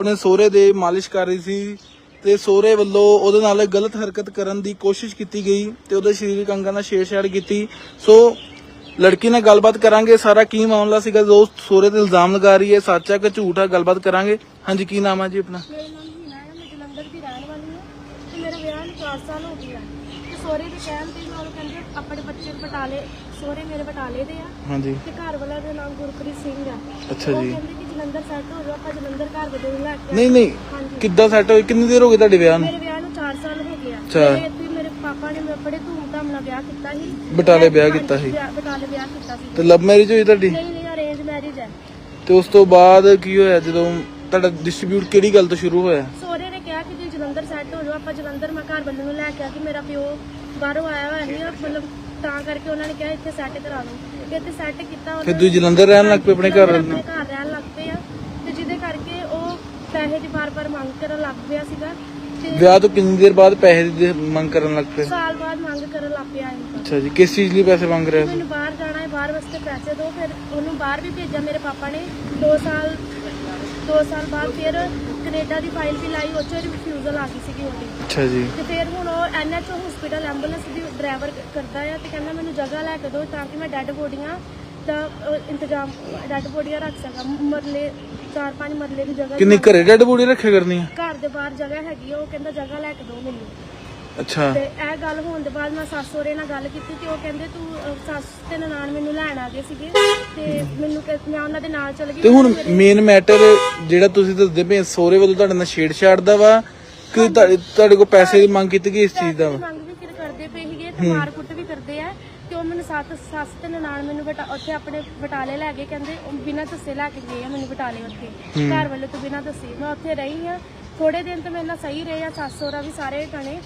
ਆਪਣੇ ਸੋਹਰੇ ਦੇ ਮਾਲਿਸ਼ ਕਰ ਰਹੀ ਸੀ ਤੇ ਸੋਹਰੇ ਵੱਲੋਂ ਉਹਦੇ ਨਾਲ ਗਲਤ ਹਰਕਤ ਕਰਨ ਦੀ ਕੋਸ਼ਿਸ਼ ਕੀਤੀ ਗਈ ਤੇ ਉਹਦੇ ਸਰੀਰਕ ਅੰਗਾਂ ਨਾਲ ਛੇੜਛਾੜ ਕੀਤੀ। ਸੋ ਲੜਕੀ ਨਾਲ ਗੱਲਬਾਤ ਕਰਾਂਗੇ, ਸਾਰਾ ਕੀ ਮਾਮਲਾ ਸੀਗਾ, ਜੋ ਸੋਹਰੇ ਤੇ ਇਲਜ਼ਾਮ ਲਗਾ ਰਹੀ ਹੈ, ਸੱਚ ਹੈ ਕਿ ਝੂਠ ਹੈ, ਗੱਲਬਾਤ ਕਰਾਂਗੇ। ਹਾਂਜੀ, ਕੀ ਨਾਮ ਹੈ ਜੀ ਆਪਣਾ? ਮੇਰਾ ਨਾਮ ਹੀਨਾ ਹੈ, ਮੈਂ ਜਲੰਧਰ ਦੀ ਰਹਿਣ ਵਾਲੀ ਹਾਂ ਤੇ ਮੇਰਾ ਵਿਆਹ ਨੂੰ 4 ਸਾਲ ਹੋ ਗਏ ਆ। ਤੇ ਸੋਹਰੇ ਦੇ ਕਹਿਣ ਤੇ ਮੈਂ ਕਹਿੰਦੇ ਆਪਣੇ ਬੱਚੇ ਬਟਾਲੇ ਸੋਹਰੇ ਮੇਰੇ ਬਟਾਲੇ ਦੇ ਆ ਹਾਂਜੀ। ਤੇ ਘਰ ਵਾਲਾ ਦਾ ਨਾਮ ਗੁਰਪ੍ਰੀਤ ਸਿੰਘ ਆ। ਅੱਛਾ ਉਹ ਜੀ। ਕਹਿੰਦੇ ਕਿ ਜਲੰਧਰ ਸੈੱਟ ਹੋ ਜਾਓ ਆਪਾਂ ਜਲੰਧਰ ਘਰ ਦੇ ਦੇ ਲੈ ਕੇ ਨਹੀਂ ਨਹੀਂ। ਹਾਂਜੀ। ਕਿੱਦਾਂ ਸੈੱਟ ਹੋਈ ਕਿੰਨੀ ਦੇਰ ਹੋ ਗਈ ਤੁਹਾਡੇ ਵਿਆਹ ਨੂੰ? ਮੇਰੇ ਵਿਆਹ ਨੂੰ 4 ਸਾਲ ਹੋ ਗਏ ਆ। ਅੱਛਾ। ਮੇਰੇ ਇੱਥੇ ਮੇਰੇ ਪਾਪਾ ਨੇ ਬੜੇ ਧੂਮਧਾਮ ਨਾਲ ਵਿਆਹ ਕੀਤਾ ਸੀ। ਬਟਾਲੇ ਵਿਆਹ ਹਾਂਜੀ, ਕੀਤਾ ਸੀ। ਵਿਆਹ- ਬਟਾਲੇ ਵਿਆਹ ਕੀਤਾ ਸੀ। ਤੇ ਲਵ ਮੈਰਿਜ ਹੋਈ ਤੁਹਾਡੀ? ਨਹੀਂ ਨਹੀਂ ਅਰੇਂਜ ਮੈਰਿਜ ਹੈ ਤੇ ਉਸ ਤੋਂ ਬਾਅਦ ਕੀ ਹੋਇਆ? ਜਦੋਂ ਤੁਹਾਡਾ ਡਿਸਟ੍ਰੀਬਿਊਟ ਕਿਹੜੀ ਗੱਲ ਤੋਂ ਸ਼ੁਰੂ ਹੋਇਆ? ਸੋਹਰੇ ਨੇ ਕਿਹਾ ਕਿ ਤੁਸੀਂ ਜਲੰਧਰ ਸੈੱਟ ਹੋ ਜਾਓ ਆਪਾਂ ਜਲੰਧਰ ਮੈਂ ਘਰ ਵੱਲੋਂ ਨੂੰ ਲੈ ਕੇ ਆ ਕਿ ਮੇਰਾ ਪਿਓ ਬਾਹਰੋਂ ਆਇਆ ਹੋਇਆ ਨਹੀਂ ਆ, ਮਤਲਬ ਤਾਂ ਕਰਕੇ ਉਹਨਾਂ ਨੇ ਕਿਹਾ ਇੱਥੇ ਸੈੱਟ ਕਰਾ ਲਓ ਤੇ ਇੱਥੇ ਸੈੱਟ ਕੀਤਾ ਫਿਰ ਤੁਸੀਂ ਜਲੰਧਰ ਰਹਿਣ ਲੱਗ ਪਏ ਆਪਣੇ ਘਰ? ਰਹਿਣ ਲੱਗ ਪਏ ਆ। ਤੇ ਜਿਹਦੇ ਕਰਕੇ ਉਹ ਪੈਸੇ ਦੀ ਬਾਰ-ਬਾਰ ਮੰਗ ਕਰਨ ਲੱਗ ਪਿਆ ਸੀਗਾ। ਤੇ ਵਿਆਹ ਤੋਂ ਕਿੰਨੀ ਦੇਰ ਬਾਅਦ ਪੈਸੇ ਦੀ ਮੰਗ ਕਰਨ ਲੱਗ ਪਏ? ਸਾਲ ਬਾਅਦ ਮੰਗ ਕਰਨ ਲੱਗ ਪਿਆ ਇਹ। ਅੱਛਾ ਜੀ ਕਿਸ ਚੀਜ਼ ਲਈ ਪੈਸੇ ਮੰਗ ਰਿਹਾ ਸੀ? ਮੈਨੂੰ ਬਾਹਰ ਜਾਣਾ ਹੈ ਬਾਹਰ ਵਾਸਤੇ ਪੈਸੇ ਦਿਓ। ਫਿਰ ਉਹਨੂੰ ਬਾਹਰ ਵੀ ਭੇਜਿਆ ਮੇਰੇ ਪਾਪਾ ਨੇ। 2 ਸਾਲ 2 ਸਾਲ ਬਾਅਦ ਫਿਰ ਕੈਨੇਡਾ ਦੀ ਫਾਈਲ ਵੀ ਲਾਈ ਉਹ 'ਚ ਰਿਫਿਊਜ਼ਲ ਆ ਗਈ ਸੀਗੀ ਉਹਦੀ। ਅੱਛਾ ਜੀ। ਤੇ ਫਿਰ ਹੁਣ ਉਹ ਐਨਐਚਓ ਹਸਪੀਟਲ ਐਂਬੂਲੈਂਸ ਦੀ ਡਰਾਈਵਰ ਕਰਦਾ ਆ ਤੇ ਕਹਿੰਦਾ ਮੈਨੂੰ ਜਗ੍ਹਾ ਲੈ ਕੇ ਦਿਓ ਤਾਂ ਕਿ ਮੈਂ ਡੈੱਡ ਬੋਡੀਆਂ ਦਾ ਅਹ, ਇੰਤਜ਼ਾਮ ਡੈੱਡ ਬੋਡੀਆਂ ਰੱਖ ਸਕਾਂ। ਮਰਲੇ ਚਾਰ ਪੰਜ ਮਰਲੇ ਦੀ ਜਗ੍ਹਾ ਕਿੰਨੀ ਘਰੇ ਡੈਡ ਬੋਡੀ ਰੱਖਿਆ ਕਰਨੀ ਆ ਘਰ ਦੇ ਬਾਹਰ ਜਗ੍ਹਾ ਹੈਗੀ ਆ, ਉਹ ਕਹਿੰਦਾ ਜਗ੍ਹਾ ਲੈ ਕੇ ਦਿਓ ਮੈਨੂੰ। ਅੱਛਾ। ਤੇ ਇਹ ਗੱਲ ਹੋਣ ਦੇ ਬਾਅਦ ਮੈਂ ਸੱਸ ਸਹੁਰੇ ਨਾਲ ਗੱਲ ਕੀਤੀ ਤੇ ਉਹ ਕਹਿੰਦੇ ਤੂੰ ਅਹ, ਸੱਸ ਤੇ ਨਨਾਣ ਮੈਨੂੰ ਲੈਣ ਆ ਗਏ ਸੀਗੇ ਤੇ ਮੈਨੂੰ ਕਹਿ- ਮੈਂ ਉਹਨਾਂ ਦੇ ਨਾਲ ਚਲ ਗਈ ਤੇ ਹੁਣ ਮੇਨ ਮੈਟਰ ਜਿਹੜਾ ਤੁਸੀਂ ਦੱਸਦੇ ਪਏ ਸੋਰੇ ਵੱਲੋਂ ਤੁਹਾਡੇ ਨਾਲ ਛੇੜਛਾੜ ਦਾ ਵਾ ਕਿ ਤੁਹਾਡੇ ਤੁਹਾਡੇ ਕੋਲ ਪੈਸੇ ਦੀ ਮੰਗ ਕੀਤੀ ਗਈ ਇਸ ਚੀਜ਼ ਦਾ ਵਾ? ਮੰਗ ਵੀ ਫਿਰ ਕਰਦੇ ਪਏ ਸੀਗੇ ਤੇ ਮਾਰ ਕੁੱਟ ਵੀ ਕਰਦੇ ਆ ਤੇ ਉਹ ਮੈਨੂੰ ਸੱਤ ਸੱਸ ਤੇ ਨਨਾਣ ਮੈਨੂੰ ਬਟਾ ਉੱਥੇ ਆਪਣੇ ਬਟਾਲੇ ਲੈ ਗਏ ਕਹਿੰਦੇ ਉਹ ਬਿਨਾਂ ਦੱਸੇ ਲੈ ਕੇ ਗਏ ਆ ਮੈਨੂੰ ਬਟਾਲੇ ਉੱਥੇ। ਘਰ ਵੱਲੋਂ ਤੋਂ ਬਿਨਾਂ ਦੱਸੇ। ਮੈਂ ਉੱਥੇ ਰਹੀ ਆ। ਥੋੜੇ ਦਿਨ ਤਾਂ ਮੇਰੇ ਨਾਲ ਸਹੀ ਰਹੇ ਆ ਸੱਸ ਸਹੁਰਾ ਵੀ ਸਾਰੇ ਜਣੇ।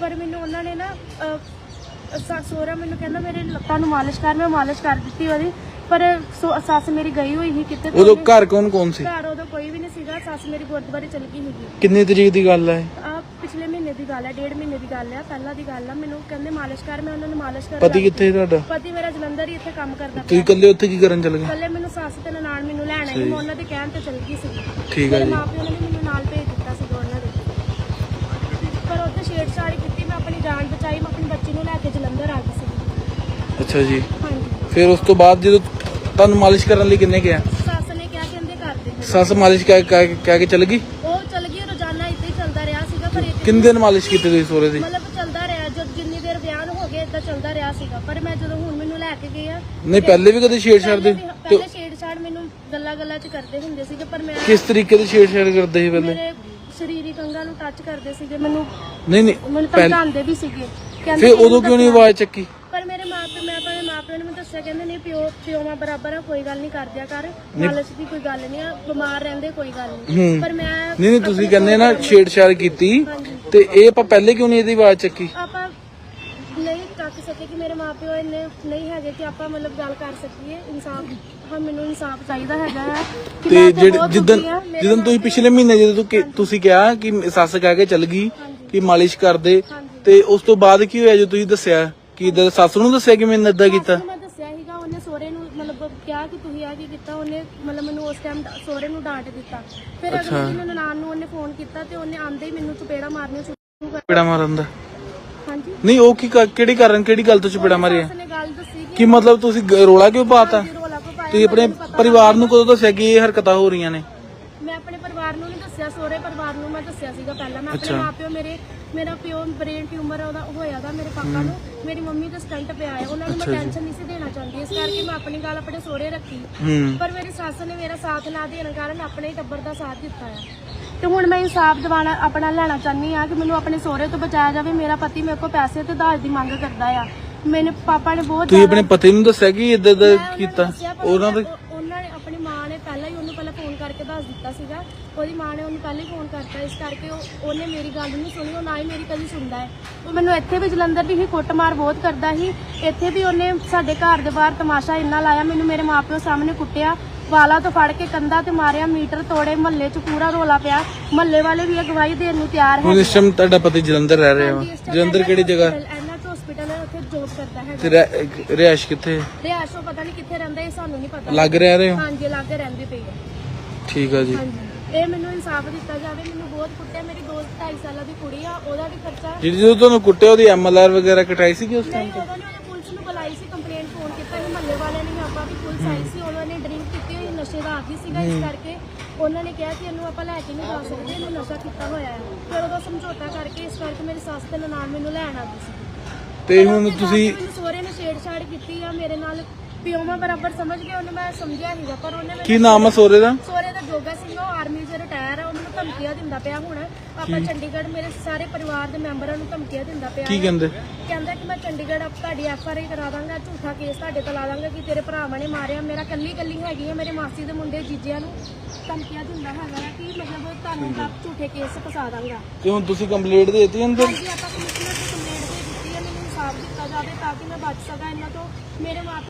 ਪਰ ਮੈਨੂੰ ਉਹਨਾਂ ਨੇ ਨਾ ਸੱਸ ਸਹੁਰਾ ਮੈਨੂੰ ਕਹਿੰਦਾ ਮੇਰੇ ਲੱਤਾਂ ਨੂੰ ਮਾਲਿਸ਼ ਕਰ ਮੈਂ ਮਾਲਿਸ਼ ਕਰ ਦਿੱਤੀ ਉਹਦੀ। ਪਰ ਸੋ- ਸੱਸ ਮੇਰੀ ਗਈ ਹੋਈ ਸੀ ਕਿਤੇ ਉਦੋਂ ਘਰ ਕੌਣ ਕੌਣ ਸੀ? ਘਰ ਉਦੋਂ ਕੋਈ ਵੀ ਨਹੀਂ ਸੀਗਾ ਸੱਸ ਮੇਰੀ ਗੁਰਦੁਆਰੇ ਚਲੀ ਗਈ ਸੀਗੀ। ਕਿੰਨੀ ਤਰੀਕ ਦੀ ਗੱਲ ਹੈ ਆ ਪਿਛਲੇ ਮਹੀਨੇ ਦੀ ਗੱਲ ਹੈ ਡੇਢ ਮਹੀਨੇ ਦੀ ਗੱਲ ਹੈ ਪਹਿਲਾਂ ਦੀ ਗੱਲ ਹੈ ਮੈਨੂੰ ਕਹਿੰਦੇ ਮਾਲਿਸ਼ ਕਰ ਮੈਂ ਉਹਨਾਂ ਨੂੰ ਮਾਲਿਸ਼ ਕਰ ਪਤੀ ਕਿੱਥੇ ਤੁਹਾਡਾ? ਪਤੀ ਮੇਰਾ ਜਲੰਧਰ ਹੀ ਇੱਥੇ ਕੰਮ ਕਰਦਾ ਤੁਸੀਂ ਇਕੱਲੇ ਉੱਥੇ ਕੀ ਕਰਨ ਚਲੇ ਗਏ? ਕੱਲੇ ਮੈਨੂੰ ਸੱਸ ਤੇ ਨਨਾਣ ਮੈਨੂੰ ਲੈਣ ਆਈ ਮੈਂ ਉਹਨਾਂ ਦੇ ਕਹਿਣ ਤੇ ਚਲ ਗਈ ਸੀ ਠੀਕ ਹੈ ਜੀ। ਮਾਪਿਆਂ ਨੇ ਮੈਨੂੰ ਛੇੜਛਾੜ ਕੀਤੀ ਮੈਂ ਆਪਣੀ ਜਾਨ ਬਚਾਈ ਮੈਂ ਆਪਣੀ ਬੱਚੀ ਨੂੰ ਲੈ ਕੇ ਜਲੰਧਰ ਆ ਗਈ ਸੀ। ਅੱਛਾ ਜੀ। ਹਾਂਜੀ। ਫਿਰ ਉਸ ਤੋਂ ਬਾਅਦ ਜਦੋਂ ਤੁਹਾਨੂੰ ਮਾਲਿਸ਼ ਕਰਨ ਲਈ ਕਿੰਨੇ ਗਿਆ ਸੱਸ ਨੇ ਕਿਹਾ ਕਹਿੰਦੇ ਕਰਦੇ। ਸੱਸ ਮਾਲਿਸ਼ ਕਹਿ ਕਹਿ ਕਹਿ ਕੇ ਚਲ ਗਈ? ਉਹ ਚਲ ਗਈ ਰੋਜ਼ਾਨਾ ਇੱਥੇ ਹੀ ਚੱਲਦਾ ਰਿਹਾ ਸੀਗਾ ਪਰ ਇੱਥੇ ਕਿੰਨੇ ਦਿਨ ਮਾਲਿਸ਼ ਕੀਤੀ ਤੁਸੀਂ ਸੋਰੇ ਦੀ? ਮਤਲਬ ਚੱਲਦਾ ਰਿਹਾ ਜਦ ਜਿੰਨੀ ਦੇਰ ਵਿਆਹ ਨੂੰ ਹੋ ਗਿਆ ਇਦਾਂ ਚੱਲਦਾ ਰਿਹਾ ਸੀਗਾ। ਪਰ ਮੈਂ ਜਦੋਂ ਹੁਣ ਮੈਨੂੰ ਲੈ ਕੇ ਗਏ ਆ ਨਹੀਂ ਪਹਿਲੇ ਵੀ ਕਦੇ ਛੇੜਛਾੜ ਦੇ ਪਹਿਲੇ ਵੀ- ਪਹਿਲੇ ਛੇੜਛਾੜ ਮੈਨੂੰ ਗੱਲਾਂ ਗੱਲਾਂ 'ਚ ਕਰਦੇ ਹੁੰਦੇ ਸੀਗੇ ਪਰ ਮੈਂ ਕਿਸ ਤਰੀਕੇ ਦੀ ਛੇੜਛਾੜ ਕਰਦੇ ਸੀ ਪਹਿਲੇ? ਮੇਰੇ ਸਰੀਰਕ ਅੰਗਾਂ ਨੂੰ ਟੱਚ ਕਰਦੇ ਸੀਗੇ ਮੈਨੂੰ ਨਹੀਂ ਨਹੀਂ ਮੈਨੂੰ ਪਹਿਲ- ਧਮਕਾਉਂਦੇ ਵੀ ਸੀਗੇ। ਕਹਿੰਦੇ ਫਿਰ ਕਿ ਉਦੋਂ ਕਿਉਂ ਨਹੀਂ ਆਵਾਜ਼ ਚੱਕੀ? ਪਰ ਮੇਰੇ ਮਾਪੇ ਮੈਂ ਆਪਣੇ ਮਾਪਿਆਂ ਨੇ ਮੈਨੂੰ ਦੱਸਿਆ ਕਹਿੰਦੇ ਨਹੀਂ ਪਿਓ ਪਿਓ ਮਾਂ ਬਰਾਬਰ ਆ ਕੋਈ ਗੱਲ ਨਹੀਂ ਕਰਦਿਆ ਕਰ ਹਾਲਤ ਦੀ ਕੋਈ ਗੱਲ ਨਹੀਂ ਆ ਬਿਮਾਰ ਰਹਿੰਦੇ ਕੋਈ ਗੱਲ ਨਹੀਂ। ਹੂੰ। ਪਰ ਮੈਂ ਨਹੀਂ ਨਹੀਂ ਤੁਸੀਂ ਕਹਿੰਦੇ ਨਾ ਛੇੜਛਾੜ ਕੀਤੀ ਹਾਂਜੀ। ਤੇ ਇਹ ਆਪਾਂ ਪਹਿਲੇ ਕਿਉਂ ਨਹੀਂ ਇਹਦੀ ਆਵਾਜ਼ ਚੱਕੀ? ਆਪਾਂ ਚੱਕ ਸਕੇ ਕਿ ਮੇਰੇ ਮਾਪਿਓ ਇੰਨੇ ਨਹੀਂ ਹੈਗੇ ਕਿ ਆਪਾਂ ਮਤਲਬ ਗੱਲ ਕਰ ਸਕੀਏ। ਇਨਸਾਫ ਹਾਂ ਮੈਨੂੰ ਇਨਸਾਫ ਚਾਹੀਦਾ ਹੈਗਾ ਹੈ। ਕਿ ਤੇ ਮੈਂ ਤਾਂ ਜਿਹੜੇ ਬਹੁਤ ਜਿੱਦਨ ਦੁਖੀ ਹਾਂ, ਮੇਰੇ ਜਦੋਂ ਤੁਸੀਂ ਪਿਛਲੇ ਮਹੀਨੇ ਜਦੋਂ ਤੂੰ ਕਿ- ਤੁਸੀਂ ਕਿਹਾ ਕਿ ਸੱਸ ਕਹਿ ਕੇ ਚੱਲ ਗਈ। ਕਿ ਮਾਲਿਸ਼ ਕਰ ਦੇ ਹਾਂਜੀ। ਤੇ ਉਸ ਤੋਂ ਬਾਅਦ ਕੀ ਹੋਇਆ ਜੋ ਤੁਸੀਂ ਦੱਸਿਆ? ਕਿ ਇਦਾਂ ਸੱਸ ਨੂੰ ਦੱਸਿਆ ਕਿ ਮੈਂ ਇਦਾਂ ਕੀਤਾ? ਮੈਂ ਦੱਸਿਆ ਸੀਗਾ ਉਹਨੇ ਸੋਹਰੇ ਨੂੰ ਮਤਲਬ ਕਿਹਾ ਕਿ ਤੁਸੀਂ ਆ ਕੀ ਕੀਤਾ ਉਹਨੇ ਮਤਲਬ ਮੈਨੂੰ ਉਸ ਟਾਈਮ ਸੋਹਰੇ ਨੂੰ ਡਾਂਟ ਦਿੱਤਾ। ਫਿਰ ਅਗਲੇ ਦਿਨ ਨਨਾਣ ਨੂੰ ਉਹਨੇ ਫੋਨ ਕੀਤਾ ਤੇ ਉਹਨੇ ਆਂਦੇ ਹੀ ਮੈਨੂੰ ਚਪੇੜਾ ਮਾਰਨੀਆਂ ਸ਼ੁਰੂ ਕਰ ਚਪੇੜਾ ਮਾਰਨ ਦਾ। ਨਹੀਂ ਉਹ ਕੀ ਕ- ਕਿਹੜੀ ਕਾਰਨ ਕਿਹੜੀ ਗੱਲ ਤੋਂ ਚਪੇੜਾ ਮਾਰਿਆ? ਸੱਸ ਨੇ ਗੱਲ ਦੱਸੀ ਕਿ ਕੀ ਮਤਲਬ ਤੁਸੀਂ ਗ- ਰੋਲਾ ਕਿਉਂ ਪਾਤਾ ਹਾਂਜੀ, ਰੌਲਾ ਕਿਉਂ ਪਾਇਆ ਤੁਸੀਂ ਆਪਣੇ ਮੈਨੂੰ ਪਤਾ ਪਰਿਵਾਰ ਨੂੰ ਕਦੋਂ ਦੱਸਿਆ ਕਿ ਇਹ ਹਰਕਤਾਂ ਹੋ ਰਹੀਆਂ ਨੇ? ਮੈਂ ਆਪਣੇ ਪਰਿਵਾਰ ਨੂੰ ਨਹੀਂ ਦੱਸਿਆ ਸੋਹਰੇ ਪਰਿਵਾਰ ਨੂੰ ਮੈਂ ਦੱਸਿਆ ਸੀਗਾ ਪਹਿਲਾਂ। ਮੈਂ ਆਪਣੇ ਮਾਪਿਓ ਮੇਰੇ ਮੇਰਾ ਪਿਓ ਬ੍ਰੇਨ ਟਿਊਮਰ ਉਹਦਾ ਹੋਇਆ ਦਾ ਮੇਰੇ ਪਾਪਾ ਨੂੰ। ਮੇਰੀ ਮੰਮੀ ਦਾ ਸਟੰਟ ਪਿਆ ਹੈ ਉਹਨਾਂ ਨੂੰ ਮੈਂ ਟੈਨਸ਼ਨ ਨਹੀਂ ਸੀ ਦੇਣਾ ਚਾਹੁੰਦੀ ਇਸ ਕਰਕੇ ਮੈਂ ਆਪਣੀ ਗੱਲ ਆਪਣੇ ਸੋਹਰੇ ਰੱਖੀ। ਹੂੰ। ਪਰ ਮੇਰੀ ਸੱਸ ਨੇ ਮੇਰਾ ਸਾਥ ਨਾ ਦੇਣ ਕਾਰਨ ਆਪਣੇ ਹੀ ਟੱਬਰ ਦਾ ਸਾਥ ਦਿੱਤਾ ਆ। ਤੇ ਹੁਣ ਮੈਂ ਇਨਸਾਫ ਦਿਵਾਣਾ ਆਪਣਾ ਲੈਣਾ ਚਾਹਨੀ ਆ ਕਿ ਮੈਨੂੰ ਆਪਣੇ ਸਹੁਰੇ ਤੋਂ ਬਚਾਇਆ ਜਾਵੇ ਮੇਰਾ ਪਤੀ ਮੇਰੇ ਕੋਲ ਪੈਸੇ ਤੇ ਦਾਜ ਦੀ ਮੰਗ ਕਰਦਾ ਆ। ਮੇਰੇ ਪਾਪਾ ਨੇ ਬਹੁਤ ਤੁਸੀਂ ਆਪਣੇ ਪਤੀ ਨੂੰ ਦੱਸਿਆ ਕਿ ਇਦਾਂ ਦਾ ਕੀਤਾ? ਉਹਨਾਂ ਦੇ ਉਹ- ਉਹਨਾਂ ਨੇ ਆਪਣੀ ਮਾਂ ਨੇ ਪਹਿਲਾਂ ਹੀ ਉਹਨੂੰ ਪਹਿਲਾਂ ਫੋਨ ਕਰਕੇ ਦੱਸ ਦਿੱਤਾ ਸੀਗਾ। ਉਹਦੀ ਮਾਂ ਨੇ ਉਹਨੂੰ ਪਹਿਲਾਂ ਹੀ ਫੋਨ ਕਰਤਾ ਇਸ ਕਰਕੇ ਉਹ ਉਹਨੇ ਮੇਰੀ ਗੱਲ ਨਹੀਂ ਸੁਣੀ ਉਹ ਨਾ ਹੀ ਮੇਰੀ ਕਦੀ ਸੁਣਦਾ ਹੈ। ਉਹ ਮੈਨੂੰ ਇੱਥੇ ਵੀ ਜਲੰਧਰ ਵੀ ਹੀ ਕੁੱਟਮਾਰ ਬਹੁਤ ਕਰਦਾ ਸੀ। ਇੱਥੇ ਵੀ ਉਹਨੇ ਸਾਡੇ ਘਰ ਦੇ ਬਾਹਰ ਤਮਾਸ਼ਾ ਇੰਨਾ ਲਾਇਆ ਮੈਨੂੰ ਮੇਰੇ ਮਾਪਿਓ ਸਾਹਮਣੇ ਕੁੱਟਿਆ। ਵਾਲਾਂ ਤੋਂ ਫੜ ਕੇ ਕੰਧਾਂ ਤੇ ਮਾਰਿਆ ਮੀਟਰ ਤੋੜੇ ਮਹੱਲੇ 'ਚ ਪੂਰਾ ਰੋਲਾ ਪਿਆ। ਮਹੱਲੇ ਵਾਲੇ ਵੀ ਗਵਾਹੀ ਦੇਣ ਨੂੰ ਤਿਆਰ ਹੁਣ ਹੈ ਇਸ ਟਾਈਮ ਤੁਹਾਡਾ ਪਤੀ ਜਲੰਧਰ ਰਹਿ ਰਿਹਾ ਵਾ। ਜਲੰਧਰ ਕਿਹੜੀ ਜਗ੍ਹਾ? ਐਨਾ ਹਸਪੀਟਲ ਹੈ ਉੱਥੇ ਜੋਬ ਕਰਦਾ ਹੈ ਤੇ ਰਹਿ- ਰਿਹਾਇਸ਼ ਕਿੱਥੇ? ਹੈ? ਰਿਆਸ਼ੋ ਪਤਾ ਨਹੀਂ ਕਿੱਥੇ ਰਹਿੰਦਾ ਇਹ ਸਾਨੂੰ ਨਹੀਂ ਪਤਾ। ਲੱਗ ਰਿਹਾ ਰਹੇ ਹੋ? ਹਾਂਜੀ ਲਾਗੇ ਰਹਿੰਦੇ ਪਏ ਆ ਠੀਕ ਆ ਜੀ। ਹਾਂਜੀ। ਇਹ ਮੈਨੂੰ ਇਨਸਾਫ ਦਿੱਤਾ ਜਾਵੇ ਮੈਨੂੰ ਬਹੁਤ ਕੁੱਟਿਆ ਮੇਰੀ ਦੋਸਤ 2.5 ਸਾਲਾਂ ਦੀ ਕੁੜੀ ਆ ਉਹਦਾ ਵੀ ਖਰਚਾ ਜਿਹੜੀ ਜਦੋਂ ਤੁਹਾਨੂੰ ਕੁੱਟਿਆ ਉਹਦੀ ਐਮਐਲਆਰ ਵਗੈਰਾ ਕਟਾਈ ਸੀ ਉਸ ਟਾਈਮ ਨਹੀਂ ਉਦੋਂ ਨੇ ਉਹਨੇ ਪੁਲਿਸ ਨੂੰ ਬੁਲਾਈ ਸੀ ਕੰਪਲੇਂਟ ਫੋਨ ਕੀਤਾ ਸੀ ਮਹੱਲੇ ਵਾਲਿਆਂ ਨੇ ਆਈ ਸੀ ਉਹਨਾਂ ਨੇ ਡਰਿੰਕ ਕੀਤੀ ਹੋਈ ਨਸ਼ੇ ਦਾ ਆਦੀ ਸੀਗਾ ਇਸ ਕਰਕੇ। ਉਹਨਾਂ ਨੇ ਕਿਹਾ ਕਿ ਇਹਨੂੰ ਆਪਾਂ ਲੈ ਕੇ ਨਹੀਂ ਜਾ ਸਕਦੇ ਇਹਨੂੰ ਨਸ਼ਾ ਕੀਤਾ ਹੋਇਆ ਹੈ। ਫਿਰ ਉਹਦਾ ਸਮਝੌਤਾ ਕਰਕੇ ਇਸ ਕਰਕੇ ਮੇਰੀ ਸੱਸ ਤੇ ਨਨਾਣ ਮੈਨੂੰ ਲੈਣ ਆ ਗਈ ਸੀ। ਤੇ ਹੁਣ ਤੁਸੀਂ ਸੋਹਰੇ ਨੇ ਛੇੜਛਾੜ ਕੀਤੀ ਆ ਮੇਰੇ ਨਾਲ ਪਿਓਮਾ ਬਰਾਬਰ ਸਮਝ ਗਿਆ ਉਹਨੇ ਮੈਂ ਸਮਝਿਆ ਸੀਗਾ ਪਰ ਉਹਨੇ ਮੈਨੂੰ ਕੀ ਨਾਮ ਹੈ ਸੋਰੇ ਦਾ? ਸੋਰੇ ਦਾ ਜੋਗਾ ਸਿੰਘ ਉਹ ਆਰਮੀ 'ਚ ਰਿਟਾਇਰ ਆ ਉਹ ਮੈਨੂੰ ਧਮਕੀਆਂ ਦਿੰਦਾ ਪਿਆ ਹੁਣ। ਆਪਾਂ ਚੰਡੀਗੜ੍ਹ ਮੇਰੇ ਸਾਰੇ ਪਰਿਵਾਰ ਦੇ ਮੈਂਬਰਾਂ ਨੂੰ ਧਮਕੀਆਂ ਦਿੰਦਾ ਪਿਆ ਕੀ। ਕਹਿੰਦੇ? ਕਹਿੰਦਾ ਕਿ ਮੈਂ ਚੰਡੀਗੜ੍ਹ ਆਪ ਤੁਹਾਡੀ ਐਫ ਆਰ ਆਈ ਕਰਾ ਦਾਂਗਾ ਝੂਠਾ ਕੇਸ ਤੁਹਾਡੇ ਤੇ ਲਾ ਦਾਂਗਾ ਕਿ ਤੇਰੇ ਭਰਾਵਾਂ ਨੇ ਮਾਰਿਆ। ਮੇਰਾ ਕੱਲੀ ਕੱਲੀ ਹੈਗੀ ਹੈ ਮੇਰੇ ਮਾਸੀ ਦੇ ਮੁੰਡੇ ਜੀਜਿਆਂ ਨੂੰ ਧਮਕੀਆਂ ਦਿੰਦਾ ਹੈਗਾ ਕਿ ਮਤਲਬ ਤੁਹਾਨੂੰ ਤਾਂ ਝੂਠੇ ਕੇਸ ਫਸਾ ਦਾਂਗਾ। ਤੇ ਹੁਣ ਤੁਸੀਂ ਕੰਪਲੀਟ ਦੇ ਦਿੱਤੀ ਅੰਦਰ? ਹਾਂਜੀ ਆਪਾਂ ਕਮਿਸ਼ਨਰ ਨੂੰ ਕੰਪਲੇਂਟ ਦੇ ਦਿੱਤੀ ਹੈ ਮੈਨੂੰ ਇਨਸਾਫ ਦਿੱਤਾ ਜਾਵੇ ਤਾਂ ਕਿ ਮੈਂ ਬਚ ਸਕਾਂ ਇਹਨਾਂ ਤੋਂ। ਮੇਰੇ ਮਾਂ